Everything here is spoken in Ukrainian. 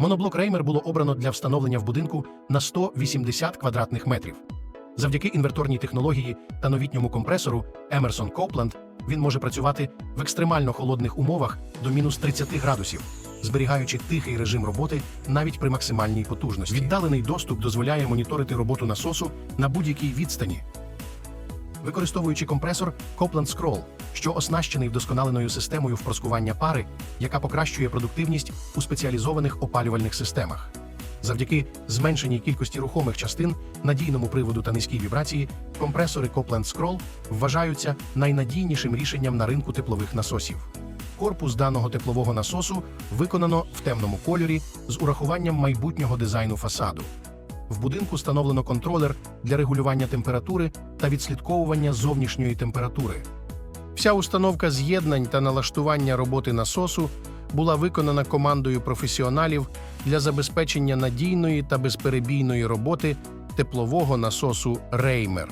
Моноблок Реймер було обрано для встановлення в будинку на 180 квадратних метрів. Завдяки інверторній технології та новітньому компресору Emerson Copeland він може працювати в екстремально холодних умовах до мінус 30 градусів, зберігаючи тихий режим роботи навіть при максимальній потужності. Віддалений доступ дозволяє моніторити роботу насосу на будь-якій відстані, використовуючи компресор Copland Scroll, що оснащений вдосконаленою системою впроскування пари, яка покращує продуктивність у спеціалізованих опалювальних системах. Завдяки зменшеній кількості рухомих частин, надійному приводу та низькій вібрації, компресори Copland Scroll вважаються найнадійнішим рішенням на ринку теплових насосів. Корпус даного теплового насосу виконано в темному кольорі з урахуванням майбутнього дизайну фасаду. В будинку встановлено контролер для регулювання температури та відслідковування зовнішньої температури. Вся установка з'єднань та налаштування роботи насосу була виконана командою професіоналів для забезпечення надійної та безперебійної роботи теплового насосу Реймер.